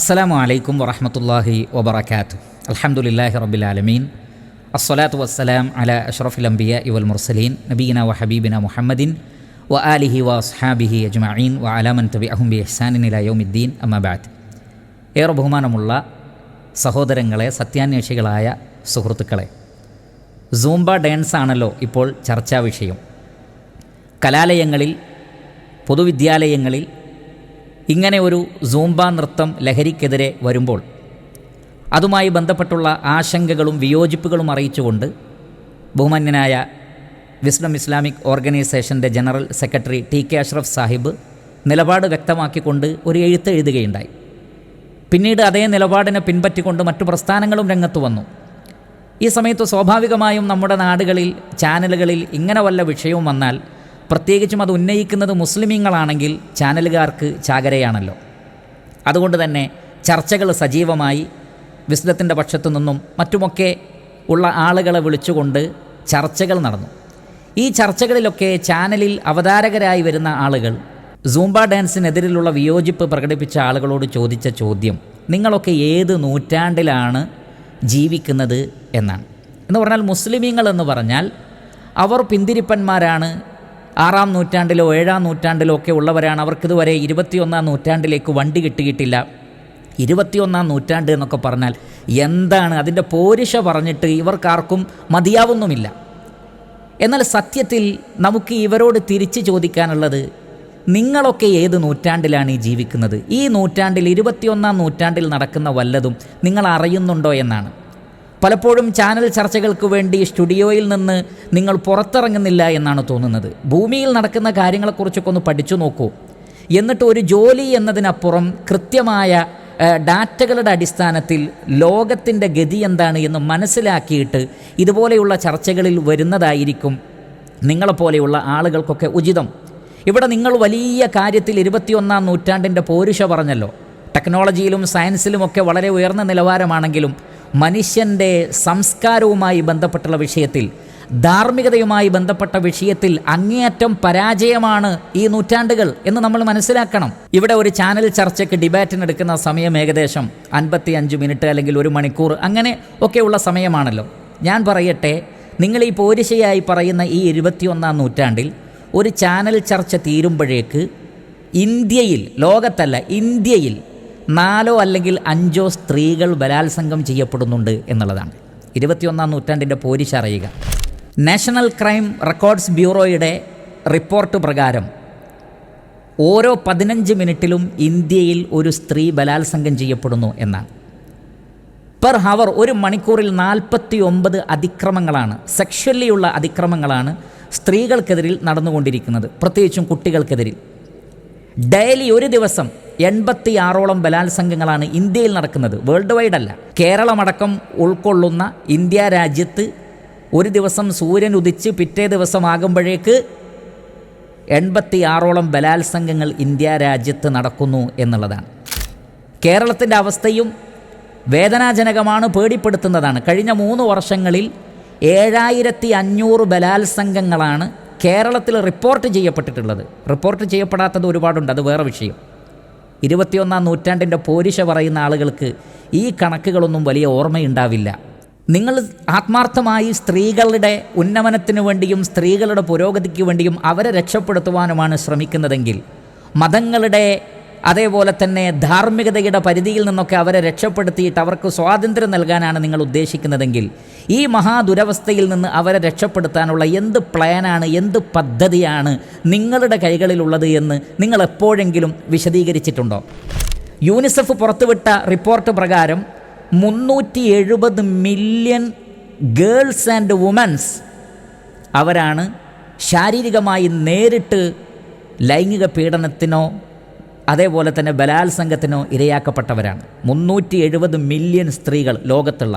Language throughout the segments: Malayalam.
അസ്സലാമു അലൈക്കും വറഹമത്തല്ലാഹി വബർക്കാത്തു അൽഹംദുലില്ലാഹി റബ്ബിൽ ആലമീൻ. അസ്സലാത്തു വസ്സലാം അല അഷ്റഫിൽ അംബിയ ഇവൽ മുർസലീൻ. നബീന വ ഹബീബിന മുഹമ്മദിൻ വ ആലിഹി വ അസ്ഹാബിഹി അജ്മഈൻ വ അലാമൻ തബി അഹുംബി ഇഹ്സാനിൻ ഇല യൗമിദ്ദീൻ. അമ്മബാദ് ഏറെ ബഹുമാനമുള്ള സഹോദരങ്ങളെ സത്യാന്വേഷികളായ സുഹൃത്തുക്കളെ സൂംബ ഡാൻസ് ആണല്ലോ ഇപ്പോൾ ചർച്ചാ വിഷയം. കലാലയങ്ങളിൽ പൊതുവിദ്യാലയങ്ങളിൽ ഇങ്ങനെ ഒരു സൂംബ നൃത്തം ലഹരിക്കെതിരെ വരുമ്പോൾ അതുമായി ബന്ധപ്പെട്ടുള്ള ആശങ്കകളും വിയോജിപ്പുകളും അറിയിച്ചുകൊണ്ട് ബഹുമാന്യനായ വിസ്ഡം ഇസ്ലാമിക് ഓർഗനൈസേഷന്റെ general secretary T K Ashraf Sahib നിലപാട് വ്യക്തമാക്കിക്കൊണ്ട് ഒരു എഴുത്ത് എഴുതുകയുണ്ടായി. പിന്നീട് അതേ നിലപാടിനെ പിൻപറ്റിക്കൊണ്ട് മറ്റു പ്രസ്ഥാനങ്ങളും രംഗത്ത് വന്നു. ഈ സമയത്ത് സ്വാഭാവികമായും നമ്മുടെ നാടുകളിൽ ചാനലുകളിൽ ഇങ്ങനെ വല്ല വിഷയവും വന്നാൽ പ്രത്യേകിച്ചും അത് ഉന്നയിക്കുന്നത് മുസ്ലിമീങ്ങളാണെങ്കിൽ ചാനലുകാർക്ക് ചാകരയാണല്ലോ. അതുകൊണ്ട് തന്നെ ചർച്ചകൾ സജീവമായി വിസ്ലത്തിന്റെ പക്ഷത്തു നിന്നും മറ്റുമൊക്കെ ഉള്ള ആളുകളെ വിളിച്ചുകൊണ്ട് ചർച്ചകൾ നടന്നു. ഈ ചർച്ചകളിലൊക്കെ ചാനലിൽ അവതാരകരായി വരുന്ന ആളുകൾ സൂംബ ഡാൻസിനെതിരിലുള്ള വിയോജിപ്പ് പ്രകടിപ്പിച്ച ആളുകളോട് ചോദിച്ച ചോദ്യം നിങ്ങളൊക്കെ ഏത് നൂറ്റാണ്ടിലാണ് ജീവിക്കുന്നത് എന്നാണ്. എന്ന് പറഞ്ഞാൽ മുസ്ലിമീങ്ങൾ എന്ന് പറഞ്ഞാൽ അവർ പിന്തിരിപ്പന്മാരാണ് ആറാം നൂറ്റാണ്ടിലോ ഏഴാം നൂറ്റാണ്ടിലോ ഒക്കെ ഉള്ളവരാണ് അവർക്കിതുവരെ ഇരുപത്തിയൊന്നാം നൂറ്റാണ്ടിലേക്ക് വണ്ടി കിട്ടിയിട്ടില്ല. ഇരുപത്തിയൊന്നാം നൂറ്റാണ്ട് എന്നൊക്കെ പറഞ്ഞാൽ എന്താണ്? അതിന്റെ പോരിഷ പറഞ്ഞിട്ട് ഇവർക്കാർക്കും മതിയാവുന്നുമില്ല. എന്നാൽ സത്യത്തിൽ നമുക്ക് ഇവരോട് തിരിച്ചു ചോദിക്കാനുള്ളത് നിങ്ങളൊക്കെ ഏത് നൂറ്റാണ്ടിലാണ് ഈ ജീവിക്കുന്നത്? ഈ നൂറ്റാണ്ടിൽ ഇരുപത്തിയൊന്നാം നൂറ്റാണ്ടിൽ നടക്കുന്ന വല്ലതും നിങ്ങൾ അറിയുന്നുണ്ടോ എന്നാണ്. പലപ്പോഴും ചാനൽ ചർച്ചകൾക്ക് വേണ്ടി സ്റ്റുഡിയോയിൽ നിന്ന് നിങ്ങൾ പുറത്തിറങ്ങുന്നില്ല എന്നാണ് തോന്നുന്നത്. ഭൂമിയിൽ നടക്കുന്ന കാര്യങ്ങളെക്കുറിച്ചൊക്കെ ഒന്ന് പഠിച്ചു നോക്കൂ. എന്നിട്ട് ഒരു ജോലി എന്നതിനപ്പുറം കൃത്യമായ ഡാറ്റകളുടെ അടിസ്ഥാനത്തിൽ ലോകത്തിന്റെ ഗതി എന്താണ് എന്ന് മനസ്സിലാക്കിയിട്ട് ഇതുപോലെയുള്ള ചർച്ചകളിൽ വരുന്നതായിരിക്കും നിങ്ങളെപ്പോലെയുള്ള ആളുകൾക്കൊക്കെ ഉചിതം. ഇവിടെ നിങ്ങൾ വലിയ കാര്യത്തിൽ ഇരുപത്തിയൊന്നാം നൂറ്റാണ്ടിന്റെ പോരുഷ പറഞ്ഞല്ലോ. ടെക്നോളജിയിലും സയൻസിലുമൊക്കെ വളരെ ഉയർന്ന നിലവാരമാണെങ്കിലും മനുഷ്യന്റെ സംസ്കാരവുമായി ബന്ധപ്പെട്ടുള്ള വിഷയത്തിൽ ധാർമ്മികതയുമായി ബന്ധപ്പെട്ട വിഷയത്തിൽ അങ്ങേയറ്റം പരാജയമാണ് ഈ നൂറ്റാണ്ടുകൾ എന്ന് നമ്മൾ മനസ്സിലാക്കണം. ഇവിടെ ഒരു ചാനൽ ചർച്ചയ്ക്ക് ഡിബേറ്റിനെടുക്കുന്ന സമയം ഏകദേശം അൻപത്തി അഞ്ച് മിനിറ്റ് അല്ലെങ്കിൽ ഒരു മണിക്കൂർ അങ്ങനെ ഒക്കെയുള്ള സമയമാണല്ലോ. ഞാൻ പറയട്ടെ നിങ്ങൾ ഈ പോരിശയായി പറയുന്ന ഈ ഇരുപത്തിയൊന്നാം നൂറ്റാണ്ടിൽ ഒരു ചാനൽ ചർച്ച തീരുമ്പോഴേക്ക് ഇന്ത്യയിൽ ലോകത്തല്ല ഇന്ത്യയിൽ നാലോ അല്ലെങ്കിൽ അഞ്ചോ സ്ത്രീകൾ ബലാത്സംഗം ചെയ്യപ്പെടുന്നുണ്ട് എന്നുള്ളതാണ്. ഇരുപത്തിയൊന്നാം നൂറ്റാണ്ടിന്റെ പോലീസ് അറിയുക. നാഷണൽ ക്രൈം റെക്കോർഡ്സ് ബ്യൂറോയുടെ റിപ്പോർട്ട് പ്രകാരം ഓരോ പതിനഞ്ച് മിനിറ്റിലും ഇന്ത്യയിൽ ഒരു സ്ത്രീ ബലാത്സംഗം ചെയ്യപ്പെടുന്നു എന്നാണ്. പെർ ഹവർ ഒരു മണിക്കൂറിൽ നാൽപ്പത്തി ഒമ്പത് അതിക്രമങ്ങളാണ് സെക്ഷലിയുള്ള അതിക്രമങ്ങളാണ് സ്ത്രീകൾക്കെതിരിൽ നടന്നുകൊണ്ടിരിക്കുന്നത് പ്രത്യേകിച്ചും കുട്ടികൾക്കെതിരിൽ. ഡെയിലി ഒരു ദിവസം എൺപത്തി ആറോളം ബലാത്സംഗങ്ങളാണ് ഇന്ത്യയിൽ നടക്കുന്നത്. വേൾഡ് വൈഡ് അല്ല. കേരളമടക്കം ഉൾക്കൊള്ളുന്ന ഇന്ത്യ രാജ്യത്ത് ഒരു ദിവസം സൂര്യൻ ഉദിച്ച് പിറ്റേ ദിവസമാകുമ്പോഴേക്ക് എൺപത്തി ആറോളം ബലാത്സംഗങ്ങൾ ഇന്ത്യ രാജ്യത്ത് നടക്കുന്നു എന്നുള്ളതാണ്. കേരളത്തിന്റെ അവസ്ഥയും വേദനാജനകമാണ് പേടിപ്പെടുത്തുന്നതാണ്. കഴിഞ്ഞ മൂന്ന് വർഷങ്ങളിൽ ഏഴായിരത്തി അഞ്ഞൂറ് ബലാത്സംഗങ്ങളാണ് കേരളത്തിൽ റിപ്പോർട്ട് ചെയ്യപ്പെട്ടിട്ടുള്ളത്. റിപ്പോർട്ട് ചെയ്യപ്പെടാത്തത് ഒരുപാടുണ്ട് അത് വേറെ വിഷയം. ഇരുപത്തിയൊന്നാം നൂറ്റാണ്ടിന്റെ പോരിശ പറയുന്ന ആളുകൾക്ക് ഈ കണക്കുകളൊന്നും വലിയ ഓർമ്മയുണ്ടാവില്ല. നിങ്ങൾ ആത്മാർത്ഥമായി സ്ത്രീകളുടെ ഉന്നമനത്തിന് വേണ്ടിയും സ്ത്രീകളുടെ പുരോഗതിക്ക് വേണ്ടിയും അവരെ രക്ഷപ്പെടുത്തുവാനുമാണ് ശ്രമിക്കുന്നതെങ്കിൽ മതങ്ങളുടെ അതേപോലെ തന്നെ ധാർമ്മികതയുടെ പരിധിയിൽ നിന്നൊക്കെ അവരെ രക്ഷപ്പെടുത്തിയിട്ട് അവർക്ക് സ്വാതന്ത്ര്യം നൽകാനാണ് നിങ്ങൾ ഉദ്ദേശിക്കുന്നതെങ്കിൽ ഈ മഹാദുരവസ്ഥയിൽ നിന്ന് അവരെ രക്ഷപ്പെടുത്താനുള്ള എന്ത് പ്ലാനാണ് എന്ത് പദ്ധതിയാണ് നിങ്ങളുടെ കൈകളിലുള്ളത് എന്ന് നിങ്ങൾ എപ്പോഴെങ്കിലും വിശദീകരിച്ചിട്ടുണ്ടോ? യൂണിസെഫ് പുറത്തുവിട്ട റിപ്പോർട്ട് പ്രകാരം മുന്നൂറ്റി എഴുപത് മില്യൺ ഗേൾസ് ആൻഡ് വുമൻസ് അവരാണ് ശാരീരികമായി നേരിട്ട് ലൈംഗിക പീഡനത്തിനോ അതേപോലെ തന്നെ ബലാത്സംഗത്തിനോ ഇരയാക്കപ്പെട്ടവരാണ്. മുന്നൂറ്റി എഴുപത് മില്യൺ സ്ത്രീകൾ ലോകത്തുള്ള.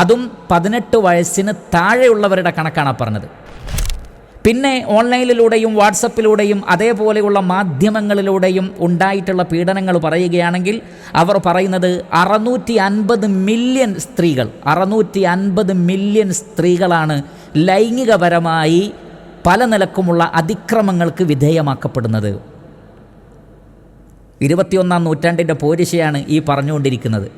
അതും പതിനെട്ട് വയസ്സിന് താഴെയുള്ളവരുടെ കണക്കാണ് പറഞ്ഞത്. പിന്നെ ഓൺലൈനിലൂടെയും വാട്സപ്പിലൂടെയും അതേപോലെയുള്ള മാധ്യമങ്ങളിലൂടെയും ഉണ്ടായിട്ടുള്ള പീഡനങ്ങൾ പറയുകയാണെങ്കിൽ അവർ പറയുന്നത് അറുന്നൂറ്റി അൻപത് മില്യൺ സ്ത്രീകൾ അറുന്നൂറ്റി അൻപത് മില്യൺ സ്ത്രീകളാണ് ലൈംഗികപരമായി പല നിലക്കുമുള്ള അതിക്രമങ്ങൾക്ക് വിധേയമാക്കപ്പെടുന്നത്. ഇരുപത്തിയൊന്നാം നൂറ്റാണ്ടിന്റെ പോരിശയാണ് ഈ പറഞ്ഞുകൊണ്ടിരിക്കുന്നത്.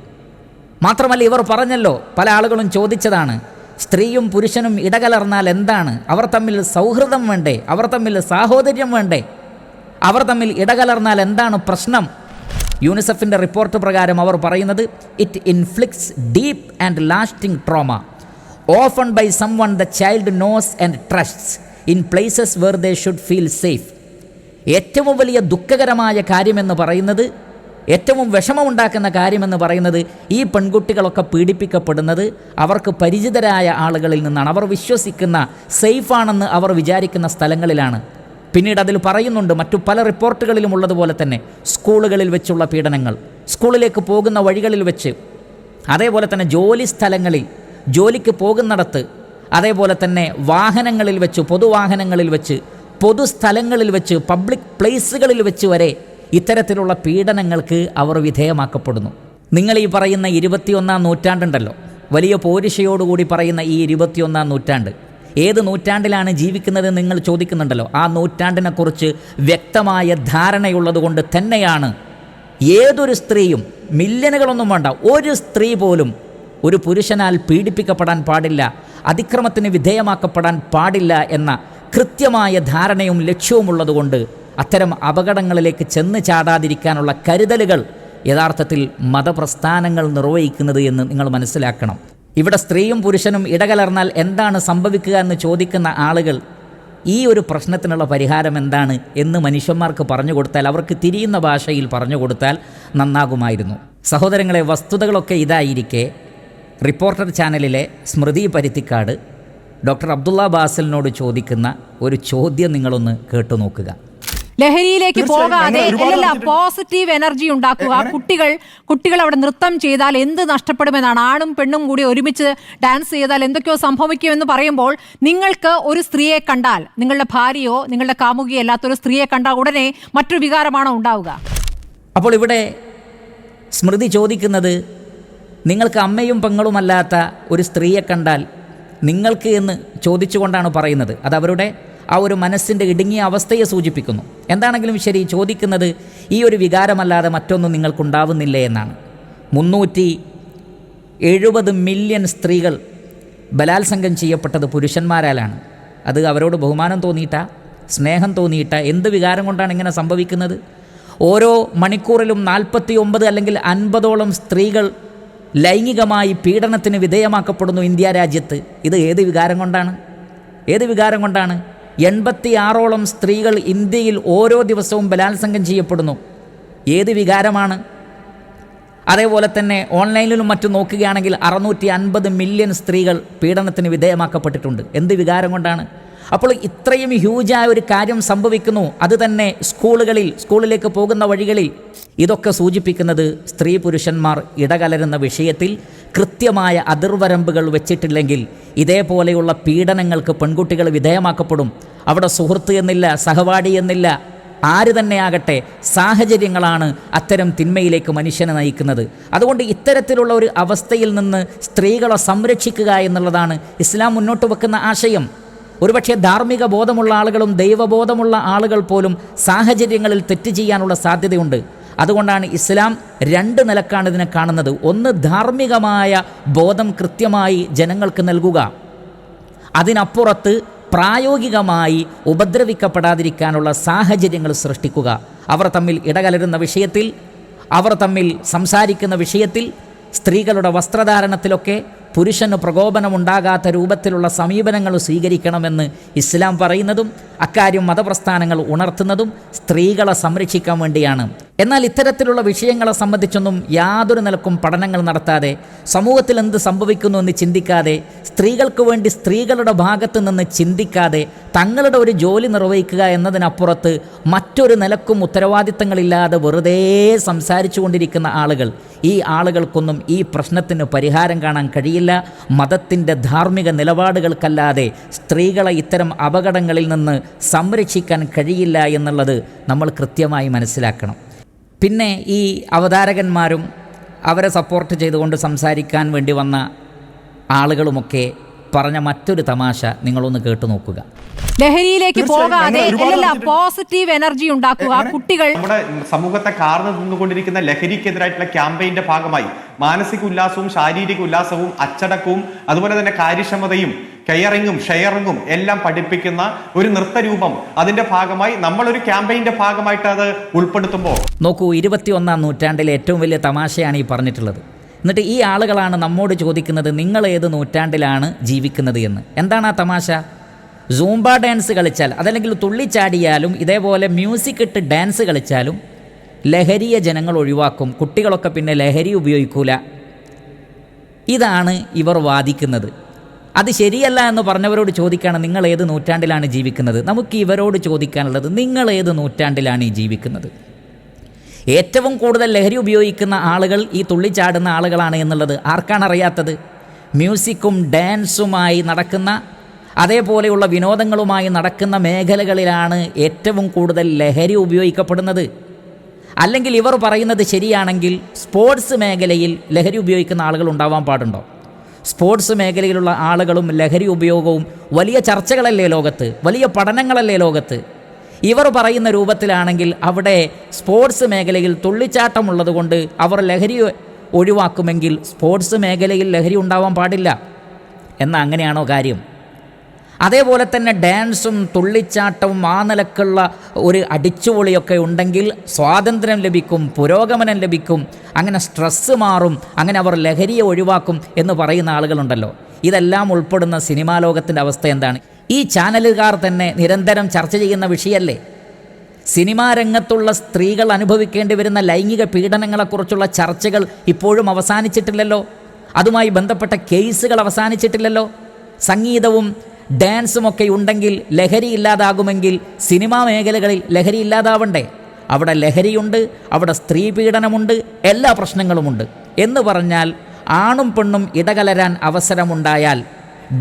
മാത്രമല്ല ഇവർ പറഞ്ഞല്ലോ പല ആളുകളും ചോദിച്ചതാണ് സ്ത്രീയും പുരുഷനും ഇടകലർന്നാൽ എന്താണ്? അവർ തമ്മിൽ സൗഹൃദം വേണ്ടേ? അവർ തമ്മിൽ സാഹോദര്യം വേണ്ടേ? അവർ തമ്മിൽ ഇടകലർന്നാൽ എന്താണ് പ്രശ്നം? യൂണിസെഫിന്റെ റിപ്പോർട്ട് പ്രകാരം അവർ പറയുന്നത് it inflicts deep and lasting trauma often by someone the child knows and trusts in places where they should feel safe ഏറ്റവും വലിയ ദുഃഖകരമായ കാര്യമെന്ന് പറയുന്നത് ഏറ്റവും വിഷമമുണ്ടാക്കുന്ന കാര്യമെന്ന് പറയുന്നത് ഈ പെൺകുട്ടികളൊക്കെ പീഡിപ്പിക്കപ്പെടുന്നത് അവർക്ക് പരിചിതരായ ആളുകളിൽ നിന്നാണ്. അവർ വിശ്വസിക്കുന്ന സേഫാണെന്ന് അവർ വിചാരിക്കുന്ന സ്ഥലങ്ങളിലാണ്. പിന്നീട് അതിൽ പറയുന്നുണ്ട് മറ്റു പല റിപ്പോർട്ടുകളിലും ഉള്ളതുപോലെ തന്നെ സ്കൂളുകളിൽ വെച്ചുള്ള പീഡനങ്ങൾ സ്കൂളിലേക്ക് പോകുന്ന വഴികളിൽ വെച്ച് അതേപോലെ തന്നെ ജോലി സ്ഥലങ്ങളിൽ ജോലിക്ക് പോകുന്നിടത്ത് അതേപോലെ തന്നെ വാഹനങ്ങളിൽ വെച്ച് പൊതുവാഹനങ്ങളിൽ വെച്ച് പൊതുസ്ഥലങ്ങളിൽ വെച്ച് പബ്ലിക് പ്ലേസുകളിൽ വെച്ച് വരെ ഇത്തരത്തിലുള്ള പീഡനങ്ങൾക്ക് അവർ വിധേയമാക്കപ്പെടുന്നു. നിങ്ങൾ ഈ പറയുന്ന ഇരുപത്തിയൊന്നാം നൂറ്റാണ്ടുണ്ടല്ലോ. വലിയ പോരിശയോടുകൂടി പറയുന്ന ഈ ഇരുപത്തിയൊന്നാം നൂറ്റാണ്ട്. ഏത് നൂറ്റാണ്ടിലാണ് ജീവിക്കുന്നത് നിങ്ങൾ ചോദിക്കുന്നുണ്ടല്ലോ. ആ നൂറ്റാണ്ടിനെക്കുറിച്ച് വ്യക്തമായ ധാരണയുള്ളതുകൊണ്ട് തന്നെയാണ് ഏതൊരു സ്ത്രീയും മില്യനുകളൊന്നും വേണ്ട. ഒരു സ്ത്രീ പോലും ഒരു പുരുഷനാൽ പീഡിപ്പിക്കപ്പെടാൻ പാടില്ല അതിക്രമത്തിന് വിധേയമാക്കപ്പെടാൻ പാടില്ല എന്ന കൃത്യമായ ധാരണയും ലക്ഷ്യവുമുള്ളതുകൊണ്ട് അത്തരം അപകടങ്ങളിലേക്ക് ചെന്ന് ചാടാതിരിക്കാനുള്ള കരുതലുകൾ യഥാർത്ഥത്തിൽ മതപ്രസ്ഥാനങ്ങൾ നിർവഹിക്കുന്നത് എന്ന് നിങ്ങൾ മനസ്സിലാക്കണം. ഇവിടെ സ്ത്രീയും പുരുഷനും ഇടകലർന്നാൽ എന്താണ് സംഭവിക്കുക എന്ന് ചോദിക്കുന്ന ആളുകൾ ഈ ഒരു പ്രശ്നത്തിനുള്ള പരിഹാരം എന്താണ് എന്ന് മനുഷ്യന്മാർക്ക് പറഞ്ഞു കൊടുത്താൽ അവർക്ക് തിരിയുന്ന ഭാഷയിൽ പറഞ്ഞു കൊടുത്താൽ നന്നാകുമായിരുന്നു. സഹോദരങ്ങളെ വസ്തുതകളൊക്കെ ഇതായിരിക്കെ. റിപ്പോർട്ടർ ചാനലിലെ സ്മൃതി പരുത്തിക്കാട് ഡോക്ടർ അബ്ദുള്ള ബാസലിനോട് ചോദിക്കുന്ന ഒരു ചോദ്യം നിങ്ങളൊന്ന് കേട്ടു നോക്കുക. ലഹരിയിലേക്ക് പോകാതെ അല്ലല്ല പോസിറ്റീവ് എനർജി ഉണ്ടാക്കുക. കുട്ടികൾ കുട്ടികൾ അവിടെ നൃത്തം ചെയ്താൽ എന്ത് നഷ്ടപ്പെടുമെന്നാണ്. ആണും പെണ്ണും കൂടി ഒരുമിച്ച് ഡാൻസ് ചെയ്താൽ എന്തൊക്കെയോ സംഭവിക്കുമെന്ന് പറയുമ്പോൾ നിങ്ങൾക്ക് ഒരു സ്ത്രീയെ കണ്ടാൽ നിങ്ങളുടെ ഭാര്യയോ നിങ്ങളുടെ കാമുകിയോ അല്ലാത്തൊരു സ്ത്രീയെ കണ്ടാൽ ഉടനെ മറ്റൊരു വികാരമാണോ ഉണ്ടാവുക? അപ്പോൾ ഇവിടെ സ്മൃതി ചോദിക്കുന്നത് നിങ്ങൾക്ക് അമ്മയും പെങ്ങളുമല്ലാത്ത ഒരു സ്ത്രീയെ കണ്ടാൽ നിങ്ങൾക്ക് എന്ന് ചോദിച്ചുകൊണ്ടാണ് പറയുന്നത്. അത് അവരുടെ ആ ഒരു മനസ്സിന്റെ ഇടുങ്ങിയ അവസ്ഥയെ സൂചിപ്പിക്കുന്നു. എന്താണെങ്കിലും ശരി ചോദിക്കുന്നത് ഈ ഒരു വികാരമല്ലാതെ മറ്റൊന്നും നിങ്ങൾക്കുണ്ടാവുന്നില്ലേ എന്നാണ്. മുന്നൂറ്റി എഴുപത് മില്യൺ സ്ത്രീകൾ ബലാത്സംഗം ചെയ്യപ്പെട്ടത് പുരുഷന്മാരാലാണ്. അത് അവരോട് ബഹുമാനം തോന്നിയിട്ട സ്നേഹം തോന്നിയിട്ട എന്ത് വികാരം കൊണ്ടാണ് ഇങ്ങനെ സംഭവിക്കുന്നത്? ഓരോ മണിക്കൂറിലും നാൽപ്പത്തി ഒമ്പത് അല്ലെങ്കിൽ അൻപതോളം സ്ത്രീകൾ ലൈംഗികമായി പീഡനത്തിന് വിധേയമാക്കപ്പെടുന്നു ഇന്ത്യ രാജ്യത്ത്. ഇത് ഏത് വികാരം കൊണ്ടാണ്? ഏത് വികാരം കൊണ്ടാണ്? എൺപത്തി ആറോളം സ്ത്രീകൾ ഇന്ത്യയിൽ ഓരോ ദിവസവും ബലാത്സംഗം ചെയ്യപ്പെടുന്നു. ഏത് വികാരമാണ്? അതേപോലെ തന്നെ ഓൺലൈനിലും മറ്റും നോക്കുകയാണെങ്കിൽ അറുന്നൂറ്റി അൻപത് മില്യൺ സ്ത്രീകൾ പീഡനത്തിന് വിധേയമാക്കപ്പെട്ടിട്ടുണ്ട്. എന്ത് വികാരം കൊണ്ടാണ്? അപ്പോൾ ഇത്രയും ഹ്യൂജായ ഒരു കാര്യം സംഭവിക്കുന്നു. അത് തന്നെ സ്കൂളുകളിൽ സ്കൂളിലേക്ക് പോകുന്ന വഴികളിൽ ഇതൊക്കെ സൂചിപ്പിക്കുന്നത് സ്ത്രീ പുരുഷന്മാർ ഇടകലരുന്ന വിഷയത്തിൽ കൃത്യമായ അതിർവരമ്പുകൾ വെച്ചിട്ടില്ലെങ്കിൽ ഇതേപോലെയുള്ള പീഡനങ്ങൾക്ക് പെൺകുട്ടികൾ വിധേയമാക്കപ്പെടും. അവിടെ സുഹൃത്ത് എന്നില്ല സഹപാഠി എന്നില്ല ആര് തന്നെയാകട്ടെ സാഹചര്യങ്ങളാണ് അത്തരം തിന്മയിലേക്ക് മനുഷ്യനെ നയിക്കുന്നത്. അതുകൊണ്ട് ഇത്തരത്തിലുള്ള ഒരു അവസ്ഥയിൽ നിന്ന് സ്ത്രീകളെ സംരക്ഷിക്കുക എന്നുള്ളതാണ് ഇസ്ലാം മുന്നോട്ട് വെക്കുന്ന ആശയം. ഒരുപക്ഷെ ധാർമ്മിക ബോധമുള്ള ആളുകളും ദൈവബോധമുള്ള ആളുകൾ പോലും സാഹചര്യങ്ങളിൽ തെറ്റ് ചെയ്യാനുള്ള സാധ്യതയുണ്ട്. അതുകൊണ്ടാണ് ഇസ്ലാം രണ്ട് നിലക്കാണ് ഇതിനെ കാണുന്നത്. ഒന്ന് ധാർമ്മികമായ ബോധം കൃത്യമായി ജനങ്ങൾക്ക് നൽകുക. അതിനപ്പുറത്ത് പ്രായോഗികമായി ഉപദ്രവിക്കപ്പെടാതിരിക്കാനുള്ള സാഹചര്യങ്ങൾ സൃഷ്ടിക്കുക. അവർ തമ്മിൽ ഇടകലരുന്ന വിഷയത്തിൽ അവർ തമ്മിൽ സംസാരിക്കുന്ന വിഷയത്തിൽ സ്ത്രീകളുടെ വസ്ത്രധാരണത്തിലൊക്കെ പുരുഷന് പ്രകോപനമുണ്ടാകാത്ത രൂപത്തിലുള്ള സമീപനങ്ങൾ സ്വീകരിക്കണമെന്ന് ഇസ്ലാം പറയുന്നതും അക്കാര്യം മതപ്രസ്ഥാനങ്ങൾ ഉണർത്തുന്നതും സ്ത്രീകളെ സംരക്ഷിക്കാൻ വേണ്ടിയാണ്. എന്നാൽ ഇത്തരത്തിലുള്ള വിഷയങ്ങളെ സംബന്ധിച്ചൊന്നും യാതൊരു നിലക്കും പഠനങ്ങൾ നടത്താതെ സമൂഹത്തിൽ എന്ത് സംഭവിക്കുന്നു എന്ന് ചിന്തിക്കാതെ സ്ത്രീകൾക്ക് വേണ്ടി സ്ത്രീകളുടെ ഭാഗത്ത് നിന്ന് ചിന്തിക്കാതെ തങ്ങളുടെ ഒരു ജോലി നിർവഹിക്കുക എന്നതിനപ്പുറത്ത് മറ്റൊരു നിലക്കും ഉത്തരവാദിത്തങ്ങളില്ലാതെ വെറുതെ സംസാരിച്ചു കൊണ്ടിരിക്കുന്ന ആളുകൾ. ഈ ആളുകൾക്കൊന്നും ഈ പ്രശ്നത്തിന് പരിഹാരം കാണാൻ കഴിയില്ല. മതത്തിന്റെ ധാർമ്മിക നിലപാടുകൾക്കല്ലാതെ സ്ത്രീകളെ ഇത്തരം അപകടങ്ങളിൽ നിന്ന് സംരക്ഷിക്കാൻ കഴിയില്ല എന്നുള്ളത് നമ്മൾ കൃത്യമായി മനസ്സിലാക്കണം. പിന്നെ ഈ അവതാരകന്മാരും അവരെ സപ്പോർട്ട് ചെയ്തുകൊണ്ട് സംസാരിക്കാൻ വേണ്ടി വന്ന ആളുകളുമൊക്കെ പറഞ്ഞ മറ്റൊരു തമാശ നിങ്ങളൊന്ന് കേട്ടു നോക്കുക. ലഹരിയിലേക്ക് പോകാതെ. പോസിറ്റീവ് എനർജി ഉണ്ടാക്കുക. കുട്ടികൾ നമ്മുടെ സമൂഹത്തെ കാർന്നു നിന്നുകൊണ്ടിരിക്കുന്ന ലഹരിക്കെതിരായിട്ടുള്ള ക്യാമ്പയിന്റെ ഭാഗമായി മാനസിക ഉല്ലാസവും ശാരീരിക ഉല്ലാസവും അച്ചടക്കവും അതുപോലെ തന്നെ കാര്യക്ഷമതയും കെയറിങ്ങും ഷെയറിങ്ങും എല്ലാം പഠിപ്പിക്കുന്ന ഒരു നൃത്തരൂപം. അതിന്റെ ഭാഗമായി നമ്മൾ ഒരു ക്യാമ്പയിന്റെ ഭാഗമായിട്ട് അത് ഉൾപ്പെടുത്തുമ്പോൾ നോക്കൂ ഇരുപത്തിയൊന്നാം നൂറ്റാണ്ടിലെ ഏറ്റവും വലിയ തമാശയാണ് ഈ പറഞ്ഞിട്ടുള്ളത്. എന്നിട്ട് ഈ ആളുകളാണ് നമ്മോട് ചോദിക്കുന്നത് നിങ്ങൾ ഏത് നൂറ്റാണ്ടിലാണ് ജീവിക്കുന്നത് എന്ന്. എന്താണ് ആ തമാശ? സൂംബ ഡാൻസ് കളിച്ചാൽ അതല്ലെങ്കിൽ തുള്ളിച്ചാടിയാലും ഇതേപോലെ മ്യൂസിക് ഇട്ട് ഡാൻസ് കളിച്ചാലും ലഹരിയെ ജനങ്ങൾ ഒഴിവാക്കും കുട്ടികളൊക്കെ പിന്നെ ലഹരി ഉപയോഗിക്കൂല. ഇതാണ് ഇവർ വാദിക്കുന്നത്. അത് ശരിയല്ല എന്ന് പറഞ്ഞവരോട് ചോദിക്കുകയാണ് നിങ്ങൾ ഏത് നൂറ്റാണ്ടിലാണ് ജീവിക്കുന്നത്? നമുക്ക് ഇവരോട് ചോദിക്കാനുള്ളത് നിങ്ങൾ ഏത് നൂറ്റാണ്ടിലാണ് ഈ ജീവിക്കുന്നത്? ഏറ്റവും കൂടുതൽ ലഹരി ഉപയോഗിക്കുന്ന ആളുകൾ ഈ തുള്ളിച്ചാടുന്ന ആളുകളാണ് എന്നുള്ളത് ആർക്കാണ് അറിയാത്തത്? മ്യൂസിക്കും ഡാൻസുമായി നടക്കുന്ന അതേപോലെയുള്ള വിനോദങ്ങളുമായി നടക്കുന്ന മേഖലകളിലാണ് ഏറ്റവും കൂടുതൽ ലഹരി ഉപയോഗിക്കപ്പെടുന്നത്. അല്ലെങ്കിൽ ഇവർ പറയുന്നത് ശരിയാണെങ്കിൽ സ്പോർട്സ് മേഖലയിൽ ലഹരി ഉപയോഗിക്കുന്ന ആളുകൾ ഉണ്ടാവാൻ പാടുണ്ടോ? സ്പോർട്സ് മേഖലയിലുള്ള ആളുകളും ലഹരി ഉപയോഗവും വലിയ ചർച്ചകളല്ലേ ലോകത്ത്? വലിയ പഠനങ്ങളല്ലേ ലോകത്ത്? ഇവർ പറയുന്ന രൂപത്തിലാണെങ്കിൽ അവിടെ സ്പോർട്സ് മേഖലയിൽ തുള്ളിച്ചാട്ടമുള്ളത് കൊണ്ട് അവർ ലഹരി ഒഴിവാക്കുമെങ്കിൽ സ്പോർട്സ് മേഖലയിൽ ലഹരി ഉണ്ടാവാൻ പാടില്ല. എന്ന അങ്ങനെയാണോ കാര്യം? അതേപോലെ തന്നെ ഡാൻസും തുള്ളിച്ചാട്ടവും ആ നിലക്കുള്ള ഒരു അടിച്ചുപൊളിയൊക്കെ ഉണ്ടെങ്കിൽ സ്വാതന്ത്ര്യം ലഭിക്കും പുരോഗമനം ലഭിക്കും അങ്ങനെ സ്ട്രെസ്സ് മാറും അങ്ങനെ അവർ ലഹരിയെ ഒഴിവാക്കും എന്ന് പറയുന്ന ആളുകളുണ്ടല്ലോ. ഇതെല്ലാം ഉൾപ്പെടുന്ന സിനിമാ ലോകത്തിന്റെ അവസ്ഥ എന്താണ്? ഈ ചാനലുകാർ തന്നെ നിരന്തരം ചർച്ച ചെയ്യുന്ന വിഷയമല്ലേ സിനിമാ രംഗത്തുള്ള സ്ത്രീകൾ അനുഭവിക്കേണ്ടി വരുന്ന ലൈംഗിക പീഡനങ്ങളെക്കുറിച്ചുള്ള ചർച്ചകൾ ഇപ്പോഴും അവസാനിച്ചിട്ടില്ലല്ലോ? അതുമായി ബന്ധപ്പെട്ട കേസുകൾ അവസാനിച്ചിട്ടില്ലല്ലോ? സംഗീതവും ഡാൻസും ഒക്കെ ഉണ്ടെങ്കിൽ ലഹരി ഇല്ലാതാകുമെങ്കിൽ സിനിമാ മേഖലകളിൽ ലഹരി ഇല്ലാതാവണ്ടേ? അവിടെ ലഹരിയുണ്ട് അവിടെ സ്ത്രീ പീഡനമുണ്ട് എല്ലാ പ്രശ്നങ്ങളുമുണ്ട്. എന്ന് പറഞ്ഞാൽ ആണും പെണ്ണും ഇടകലരാൻ അവസരമുണ്ടായാൽ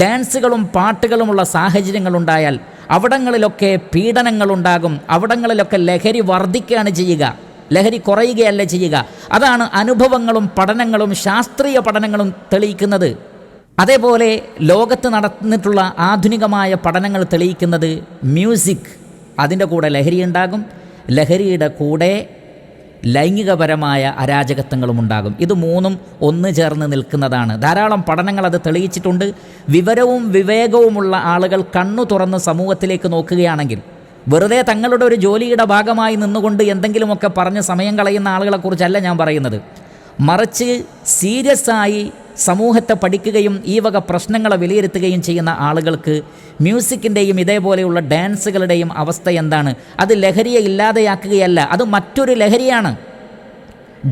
ഡാൻസുകളും പാട്ടുകളുമുള്ള സാഹചര്യങ്ങളുണ്ടായാൽ അവിടങ്ങളിലൊക്കെ പീഡനങ്ങളുണ്ടാകും അവിടങ്ങളിലൊക്കെ ലഹരി വർദ്ധിക്കുകയാണ് ചെയ്യുക. ലഹരി കുറയുകയല്ല ചെയ്യുക. അതാണ് അനുഭവങ്ങളും പഠനങ്ങളും ശാസ്ത്രീയ പഠനങ്ങളും തെളിയിക്കുന്നത്. അതേപോലെ ലോകത്ത് നടന്നിട്ടുള്ള ആധുനികമായ പഠനങ്ങൾ തെളിയിക്കുന്നത് മ്യൂസിക്. അതിന്റെ കൂടെ ലഹരി ഉണ്ടാകും. ലഹരിയുടെ കൂടെ ലൈംഗികപരമായ അരാജകത്വങ്ങളും ഉണ്ടാകും. ഇത് മൂന്നും ഒന്ന് ചേർന്ന് നിൽക്കുന്നതാണ്. ധാരാളം പഠനങ്ങൾ അത് തെളിയിച്ചിട്ടുണ്ട്. വിവരവും വിവേകവുമുള്ള ആളുകൾ കണ്ണു തുറന്ന് സമൂഹത്തിലേക്ക് നോക്കുകയാണെങ്കിൽ വെറുതെ തങ്ങളുടെ ഒരു ജോലിയുടെ ഭാഗമായി നിന്നുകൊണ്ട് എന്തെങ്കിലുമൊക്കെ പറഞ്ഞ് സമയം കളയുന്ന ആളുകളെക്കുറിച്ചല്ല ഞാൻ പറയുന്നത്. മറിച്ച് സീരിയസ് ആയി സമൂഹത്തെ പഠിക്കുകയും ഈ വക പ്രശ്നങ്ങളെ വിലയിരുത്തുകയും ചെയ്യുന്ന ആളുകൾക്ക് മ്യൂസിക്കിന്റെയും ഇതേപോലെയുള്ള ഡാൻസുകളുടെയും അവസ്ഥ എന്താണ്? അത് ലഹരിയെ ഇല്ലാതെയാക്കുകയല്ല അത് മറ്റൊരു ലഹരിയാണ്.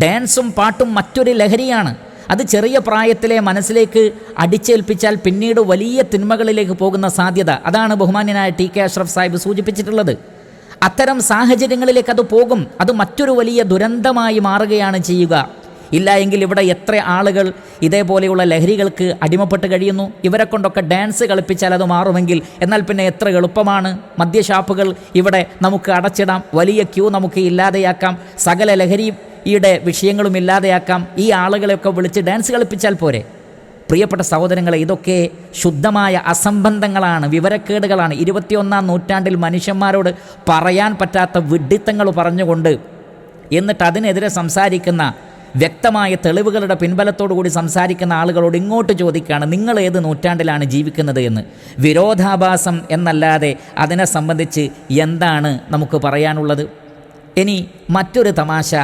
ഡാൻസും പാട്ടും മറ്റൊരു ലഹരിയാണ്. അത് ചെറിയ പ്രായത്തിലെ മനസ്സിലേക്ക് അടിച്ചേൽപ്പിച്ചാൽ പിന്നീട് വലിയ തിന്മകളിലേക്ക് പോകുന്ന സാധ്യത. അതാണ് ബഹുമാന്യനായ ടി കെ അഷ്റഫ് സാഹിബ് സൂചിപ്പിച്ചിട്ടുള്ളത്. അത്തരം സാഹചര്യങ്ങളിലേക്ക് അത് പോകും. അത് മറ്റൊരു വലിയ ദുരന്തമായി മാറുകയാണ് ചെയ്യുക. ഇല്ല എങ്കിൽ ഇവിടെ എത്ര ആളുകൾ ഇതേപോലെയുള്ള ലഹരികൾക്ക് അടിമപ്പെട്ട് കഴിയുന്നു? ഇവരെ കൊണ്ടൊക്കെ ഡാൻസ് കളിപ്പിച്ചാൽ അത് മാറുമെങ്കിൽ എന്നാൽ പിന്നെ എത്ര എളുപ്പമാണ്? മദ്യഷാപ്പുകൾ ഇവിടെ നമുക്ക് അടച്ചിടാം. വലിയ ക്യൂ നമുക്ക് ഇല്ലാതെയാക്കാം. സകല ലഹരിയുടെ വിഷയങ്ങളും ഇല്ലാതെയാക്കാം. ഈ ആളുകളെയൊക്കെ വിളിച്ച് ഡാൻസ് കളിപ്പിച്ചാൽ പോരെ? പ്രിയപ്പെട്ട സഹോദരങ്ങളെ ഇതൊക്കെ ശുദ്ധമായ അസംബന്ധങ്ങളാണ് വിവരക്കേടുകളാണ്. ഇരുപത്തിയൊന്നാം നൂറ്റാണ്ടിൽ മനുഷ്യന്മാരോട് പറയാൻ പറ്റാത്ത വിഡ്ഢിത്തങ്ങൾ പറഞ്ഞുകൊണ്ട് എന്നിട്ട് അതിനെതിരെ സംസാരിക്കുന്ന വ്യക്തമായ തെളിവുകളുടെ പിൻബലത്തോടു കൂടി സംസാരിക്കുന്ന ആളുകളോട് ഇങ്ങോട്ട് ചോദിക്കുകയാണ് നിങ്ങൾ ഏത് നൂറ്റാണ്ടിലാണ് ജീവിക്കുന്നത് എന്ന്? വിരോധാഭാസം എന്നല്ലാതെ അതിനെ സംബന്ധിച്ച് എന്താണ് നമുക്ക് പറയാനുള്ളത്? ഇനി മറ്റൊരു തമാശ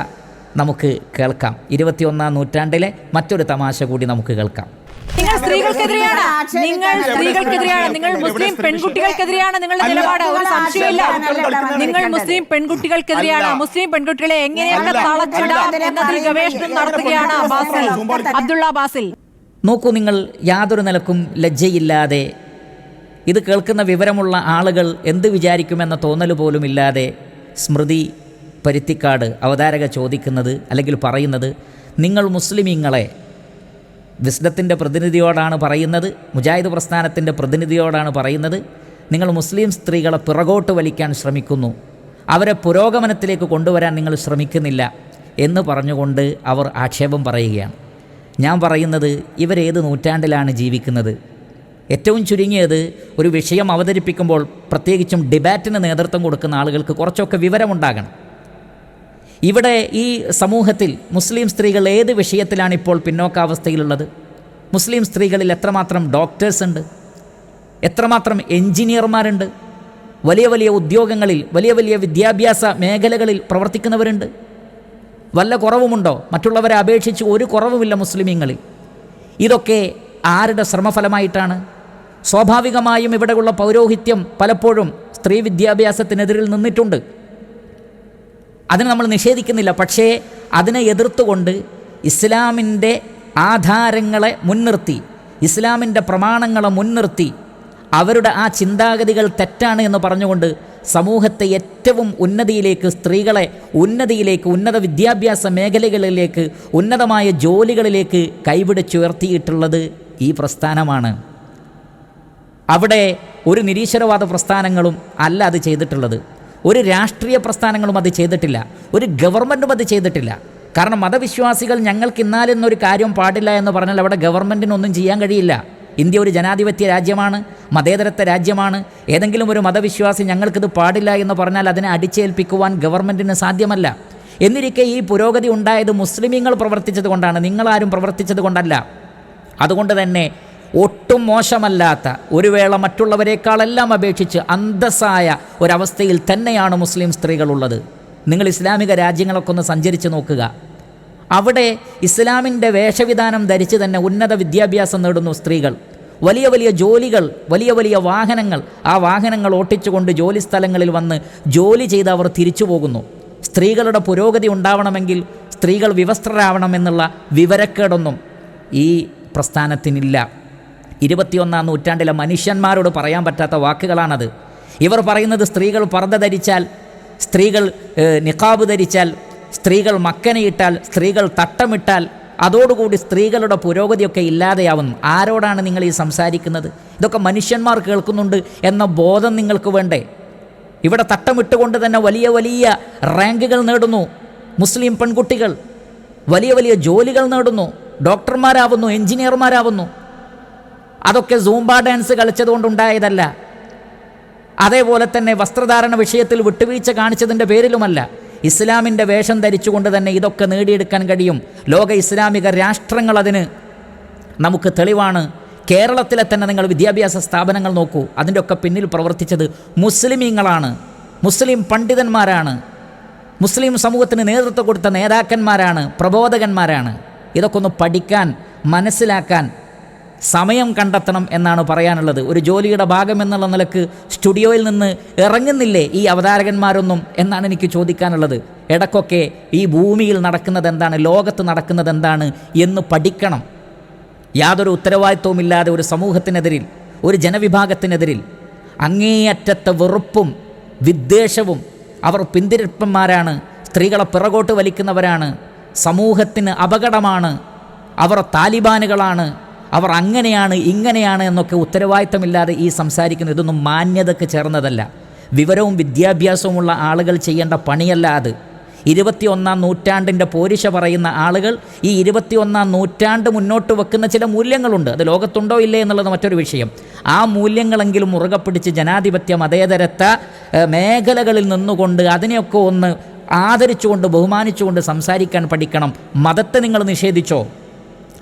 നമുക്ക് കേൾക്കാം. ഇരുപത്തിയൊന്നാം നൂറ്റാണ്ടിലെ മറ്റൊരു തമാശ കൂടി നമുക്ക് കേൾക്കാം. നിങ്ങൾ സ്ത്രീകൾക്കെതിരെയാണ്. നിങ്ങൾ സ്ത്രീകൾക്കെതിരെയാണ്. നിങ്ങൾ മുസ്ലിം പെൺകുട്ടികൾക്കെതിരെയാണ് നിങ്ങളുടെ നിലപാട്. ഒരു സംശയമില്ല നിങ്ങൾ മുസ്ലിം പെൺകുട്ടികൾക്കെതിരെയാണ്. മുസ്ലിം പെൺകുട്ടികളെ എങ്ങനെയൊക്കെ തളച്ചിടാം എന്നതിൽ ഗവേഷണം നടത്തുകയാണ് ബാസിൽ. അബ്ദുള്ള ബാസിൽ. നോക്കൂ നിങ്ങൾ യാതൊരു നിലക്കും ലജ്ജയില്ലാതെ ഇത് കേൾക്കുന്ന വിവരമുള്ള ആളുകൾ എന്ത് വിചാരിക്കുമെന്ന തോന്നൽ പോലും ഇല്ലാതെ സ്മൃതി പരുത്തിക്കാട് അവതാരക ചോദിക്കുന്നത് അല്ലെങ്കിൽ പറയുന്നത് നിങ്ങൾ മുസ്ലിമീങ്ങളെ വിസ്ഡത്തിന്റെ പ്രതിനിധിയോടാണ് പറയുന്നത് മുജാഹിദ് പ്രസ്ഥാനത്തിന്റെ പ്രതിനിധിയോടാണ് പറയുന്നത്. നിങ്ങൾ മുസ്ലിം സ്ത്രീകളെ പിറകോട്ട് വലിക്കാൻ ശ്രമിക്കുന്നു. അവരെ പുരോഗമനത്തിലേക്ക് കൊണ്ടുവരാൻ നിങ്ങൾ ശ്രമിക്കുന്നില്ല എന്ന് പറഞ്ഞുകൊണ്ട് അവർ ആക്ഷേപം പറയുകയാണ്. ഞാൻ പറയുന്നത് ഇവരേത് നൂറ്റാണ്ടിലാണ് ജീവിക്കുന്നത്? ഏറ്റവും ചുരുങ്ങിയത് ഒരു വിഷയം അവതരിപ്പിക്കുമ്പോൾ പ്രത്യേകിച്ചും ഡിബാറ്റിന് നേതൃത്വം കൊടുക്കുന്ന ആളുകൾക്ക് കുറച്ചൊക്കെ വിവരമുണ്ടാകണം. ഇവിടെ ഈ സമൂഹത്തിൽ മുസ്ലിം സ്ത്രീകൾ ഏത് വിഷയത്തിലാണ് ഇപ്പോൾ പിന്നോക്കാവസ്ഥയിലുള്ളത്? മുസ്ലിം സ്ത്രീകളിൽ എത്രമാത്രം ഡോക്ടേഴ്സ് ഉണ്ട്? എത്രമാത്രം എഞ്ചിനീയർമാരുണ്ട് വലിയ വലിയ ഉദ്യോഗങ്ങളിൽ വലിയ വലിയ വിദ്യാഭ്യാസ മേഖലകളിൽ പ്രവർത്തിക്കുന്നവരുണ്ട്? വല്ല കുറവുമുണ്ടോ? മറ്റുള്ളവരെ അപേക്ഷിച്ച് ഒരു കുറവുമില്ല മുസ്ലിമീങ്ങളിൽ. ഇതൊക്കെ ആരുടെ ശ്രമഫലമായിട്ടാണ്? സ്വാഭാവികമായും ഇവിടെയുള്ള പൗരോഹിത്യം പലപ്പോഴും സ്ത്രീ വിദ്യാഭ്യാസത്തിനെതിരിൽ നിന്നിട്ടുണ്ട്. അതിനെ നമ്മൾ നിഷേധിക്കുന്നില്ല. പക്ഷേ അതിനെ എതിർത്തുകൊണ്ട് ഇസ്ലാമിന്റെ ആധാരങ്ങളെ മുൻനിർത്തി ഇസ്ലാമിന്റെ പ്രമാണങ്ങളെ മുൻനിർത്തി അവരുടെ ആ ചിന്താഗതികൾ തെറ്റാണ് എന്ന് പറഞ്ഞുകൊണ്ട് സമൂഹത്തെ ഏറ്റവും ഉന്നതിയിലേക്ക് സ്ത്രീകളെ ഉന്നതിയിലേക്ക് ഉന്നത വിദ്യാഭ്യാസ മേഖലകളിലേക്ക് ഉന്നതമായ ജോലികളിലേക്ക് കൈപിടിച്ചുയർത്തിയിട്ടുള്ളത് ഈ പ്രസ്ഥാനമാണ്. അവിടെ ഒരു നിരീശ്വരവാദ പ്രസ്ഥാനങ്ങളും അല്ല അത് ചെയ്തിട്ടുള്ളത്. ഒരു രാഷ്ട്രീയ പ്രസ്ഥാനങ്ങളും അത് ചെയ്തിട്ടില്ല. ഒരു ഗവൺമെന്റും അത് ചെയ്തിട്ടില്ല. കാരണം മതവിശ്വാസികൾ ഞങ്ങൾക്ക് ഇന്നാലെന്നൊരു കാര്യം പാടില്ല എന്ന് പറഞ്ഞാൽ അവിടെ ഗവൺമെന്റിനൊന്നും ചെയ്യാൻ കഴിയില്ല. ഇന്ത്യ ഒരു ജനാധിപത്യ രാജ്യമാണ് മതേതരത്വ രാജ്യമാണ്. ഏതെങ്കിലും ഒരു മതവിശ്വാസി ഞങ്ങൾക്കിത് പാടില്ല എന്ന് പറഞ്ഞാൽ അതിനെ അടിച്ചേൽപ്പിക്കുവാൻ ഗവൺമെന്റിന് സാധ്യമല്ല. എന്നിരിക്കെ ഈ പുരോഗതി ഉണ്ടായത് മുസ്ലിമീങ്ങൾ പ്രവർത്തിച്ചത് കൊണ്ടാണ് നിങ്ങളാരും പ്രവർത്തിച്ചത് കൊണ്ടല്ല. അതുകൊണ്ട് തന്നെ ഒട്ടും മോശമല്ലാത്ത ഒരു വേള മറ്റുള്ളവരെക്കാളെല്ലാം അപേക്ഷിച്ച് അന്തസ്സായ ഒരവസ്ഥയിൽ തന്നെയാണ് മുസ്ലിം സ്ത്രീകളുള്ളത്. നിങ്ങൾ ഇസ്ലാമിക രാജ്യങ്ങളൊക്കെ ഒന്ന് സഞ്ചരിച്ച് നോക്കുക. അവിടെ ഇസ്ലാമിന്റെ വേഷവിധാനം ധരിച്ച് തന്നെ ഉന്നത വിദ്യാഭ്യാസം നേടുന്നു സ്ത്രീകൾ. വലിയ വലിയ ജോലികൾ വലിയ വലിയ വാഹനങ്ങൾ ആ വാഹനങ്ങൾ ഓട്ടിച്ചുകൊണ്ട് ജോലി സ്ഥലങ്ങളിൽ വന്ന് ജോലി ചെയ്ത് അവർ തിരിച്ചു പോകുന്നു. സ്ത്രീകളുടെ പുരോഗതി ഉണ്ടാവണമെങ്കിൽ സ്ത്രീകൾ വിവസ്ത്രരാവണമെന്നുള്ള വിവരക്കേടൊന്നും ഈ പ്രസ്ഥാനത്തിനില്ല. ഇരുപത്തിയൊന്നാം നൂറ്റാണ്ടിലെ മനുഷ്യന്മാരോട് പറയാൻ പറ്റാത്ത വാക്കുകളാണത്. ഇവർ പറയുന്നത് സ്ത്രീകൾ പർദ്ദ ധരിച്ചാൽ സ്ത്രീകൾ നിഖാബ് ധരിച്ചാൽ സ്ത്രീകൾ മക്കനയിട്ടാൽ സ്ത്രീകൾ തട്ടമിട്ടാൽ അതോടുകൂടി സ്ത്രീകളുടെ പുരോഗതിയൊക്കെ ഇല്ലാതെയാവുന്നു. ആരോടാണ് നിങ്ങൾ ഈ സംസാരിക്കുന്നത്? ഇതൊക്കെ മനുഷ്യന്മാർ കേൾക്കുന്നുണ്ട് എന്ന ബോധം നിങ്ങൾക്ക് വേണ്ടേ? ഇവിടെ തട്ടമിട്ടുകൊണ്ട് തന്നെ വലിയ വലിയ റാങ്കുകൾ നേടുന്നു. മുസ്ലിം പെൺകുട്ടികൾ വലിയ വലിയ ജോലികൾ നേടുന്നു. ഡോക്ടർമാരാവുന്നു എഞ്ചിനീയർമാരാവുന്നു. അതൊക്കെ സൂംബ ഡാൻസ് കളിച്ചതുകൊണ്ടുണ്ടായതല്ല അതേപോലെ തന്നെ വസ്ത്രധാരണ വിഷയത്തിൽ വിട്ടുവീഴ്ച കാണിച്ചതിന്റെ പേരിലുമല്ല. ഇസ്ലാമിന്റെ വേഷം ധരിച്ചുകൊണ്ട് തന്നെ ഇതൊക്കെ നേടിയെടുക്കാൻ കഴിയും. ലോക ഇസ്ലാമിക രാഷ്ട്രങ്ങൾ അതിന് നമുക്ക് തെളിവാണ്. കേരളത്തിലെ തന്നെ നിങ്ങൾ വിദ്യാഭ്യാസ സ്ഥാപനങ്ങൾ നോക്കൂ. അതിന്റെ ഒക്കെ പിന്നിൽ പ്രവർത്തിച്ചത് മുസ്ലിമീങ്ങളാണ്. മുസ്ലിം പണ്ഡിതന്മാരാണ്. മുസ്ലിം സമൂഹത്തിന് നേതൃത്വം കൊടുത്ത നേതാക്കന്മാരാണ് പ്രബോധകന്മാരാണ്. ഇതൊക്കെ ഒന്ന് പഠിക്കാൻ മനസ്സിലാക്കാൻ സമയം കണ്ടെത്തണം എന്നാണ് പറയാനുള്ളത്. ഒരു ജോലിയുടെ ഭാഗം എന്നുള്ള നിലയ്ക്ക് സ്റ്റുഡിയോയിൽ നിന്ന് ഇറങ്ങുന്നില്ലേ ഈ അവതാരകന്മാരൊന്നും എന്നാണ് എനിക്ക് ചോദിക്കാനുള്ളത്. ഇടക്കൊക്കെ ഈ ഭൂമിയിൽ നടക്കുന്നത് എന്താണ് ലോകത്ത് നടക്കുന്നത് എന്താണ് എന്ന് പഠിക്കണം. യാതൊരു ഉത്തരവാദിത്വവുമില്ലാതെ ഒരു സമൂഹത്തിനെതിരിൽ ഒരു ജനവിഭാഗത്തിനെതിരിൽ അങ്ങേയറ്റത്തെ വെറുപ്പും വിദ്വേഷവും അവർ പിന്തിരിപ്പന്മാരാണ് സ്ത്രീകളെ പിറകോട്ട് വലിക്കുന്നവരാണ് സമൂഹത്തിന് അപകടമാണ് അവർ താലിബാനുകളാണ് അവർ അങ്ങനെയാണ് ഇങ്ങനെയാണ് എന്നൊക്കെ ഉത്തരവാദിത്തമില്ലാതെ ഈ സംസാരിക്കുന്നത് ഇതൊന്നും മാന്യതയ്ക്ക് ചേർന്നതല്ല. വിവരവും വിദ്യാഭ്യാസവുമുള്ള ആളുകൾ ചെയ്യേണ്ട പണിയല്ല അത്. ഇരുപത്തിയൊന്നാം നൂറ്റാണ്ടിന്റെ പോരിശ പറയുന്ന ആളുകൾ ഈ ഇരുപത്തിയൊന്നാം നൂറ്റാണ്ട് മുന്നോട്ട് വെക്കുന്ന ചില മൂല്യങ്ങളുണ്ട്. അത് ലോകത്തുണ്ടോ ഇല്ലേ എന്നുള്ളത് മറ്റൊരു വിഷയം. ആ മൂല്യങ്ങളെങ്കിലും മുറുകെ പിടിച്ച് ജനാധിപത്യ മതേതരത്ത മേഖലകളിൽ നിന്നുകൊണ്ട് അതിനെയൊക്കെ ഒന്ന് ആദരിച്ചുകൊണ്ട് ബഹുമാനിച്ചുകൊണ്ട് സംസാരിക്കാൻ പഠിക്കണം. മതത്തെ നിങ്ങൾ നിഷേധിച്ചോ?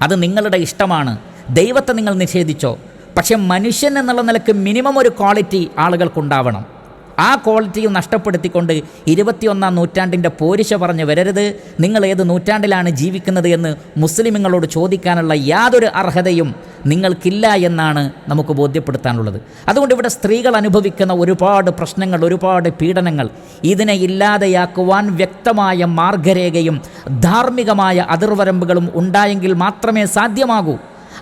അത് നിങ്ങളുടെ ഇഷ്ടമാണ്. ദൈവത്തെ നിങ്ങൾ നിഷേധിച്ചോ? പക്ഷെ മനുഷ്യൻ എന്നുള്ള നിലയ്ക്ക് മിനിമം ഒരു ക്വാളിറ്റി ആളുകൾക്കുണ്ടാവണം. ആ ക്വാളിറ്റിയും നഷ്ടപ്പെടുത്തിക്കൊണ്ട് ഇരുപത്തിയൊന്നാം നൂറ്റാണ്ടിന്റെ പോരിശ പറഞ്ഞ് വരരുത്. നിങ്ങൾ ഏത് നൂറ്റാണ്ടിലാണ് ജീവിക്കുന്നത് എന്ന് മുസ്ലിമുകളോട് ചോദിക്കാനുള്ള യാതൊരു അർഹതയും നിങ്ങൾക്കില്ല എന്നാണ് നമുക്ക് ബോധ്യപ്പെടുത്താനുള്ളത്. അതുകൊണ്ട് ഇവിടെ സ്ത്രീകൾ അനുഭവിക്കുന്ന ഒരുപാട് പ്രശ്നങ്ങൾ ഒരുപാട് പീഡനങ്ങൾ ഇതിനെ ഇല്ലാതെയാക്കുവാൻ വ്യക്തമായ മാർഗരേഖയും ധാർമ്മികമായ അതിർവരമ്പുകളും ഉണ്ടായെങ്കിൽ മാത്രമേ സാധ്യമാകൂ.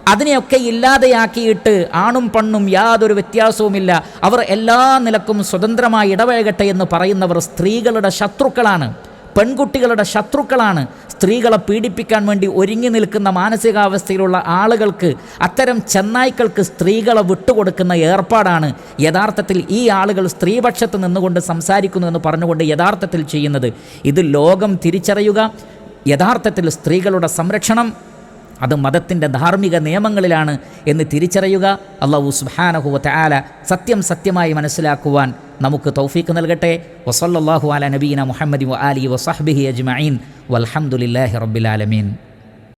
അതിനെയൊക്കെ ഇല്ലാതെയാക്കിയിട്ട് ആണും പെണ്ണും യാതൊരു വ്യത്യാസവുമില്ല. അവർ എല്ലാ നിലക്കും സ്വതന്ത്രമായി ഇടപഴകട്ടെ എന്ന് പറയുന്നവർ സ്ത്രീകളുടെ ശത്രുക്കളാണ്. പെൺകുട്ടികളുടെ ശത്രുക്കളാണ്. സ്ത്രീകളെ പീഡിപ്പിക്കാൻ വേണ്ടി ഒരുങ്ങി നിൽക്കുന്ന മാനസികാവസ്ഥയിലുള്ള ആളുകൾക്ക് അത്തരം ചെന്നായ്ക്കൾക്ക് സ്ത്രീകളെ വിട്ടുകൊടുക്കുന്ന ഏർപ്പാടാണ് യഥാർത്ഥത്തിൽ ഈ ആളുകൾ സ്ത്രീപക്ഷത്ത് നിന്നുകൊണ്ട് സംസാരിക്കുന്നു എന്ന് പറഞ്ഞുകൊണ്ട് യഥാർത്ഥത്തിൽ ചെയ്യുന്നത്. ഇത് ലോകം തിരിച്ചറിയുക യഥാർത്ഥത്തിൽ സ്ത്രീകളുടെ സംരക്ഷണം അത് മതത്തിന്റെ ധാർമ്മിക നിയമങ്ങളിലാണ് എന്ന് തിരിച്ചറിയുക. അള്ളാഹു സുബാനഹുവത്തെ ആല സത്യം സത്യമായി മനസ്സിലാക്കുവാൻ നമുക്ക് തൗഫീക്ക് നൽകട്ടെ. വസല്ലാഹു അല നബീന മുഹമ്മദ് അലി വസഹബിഹി അജ്മീൻ റബ്ബിൽ ആലമീൻ.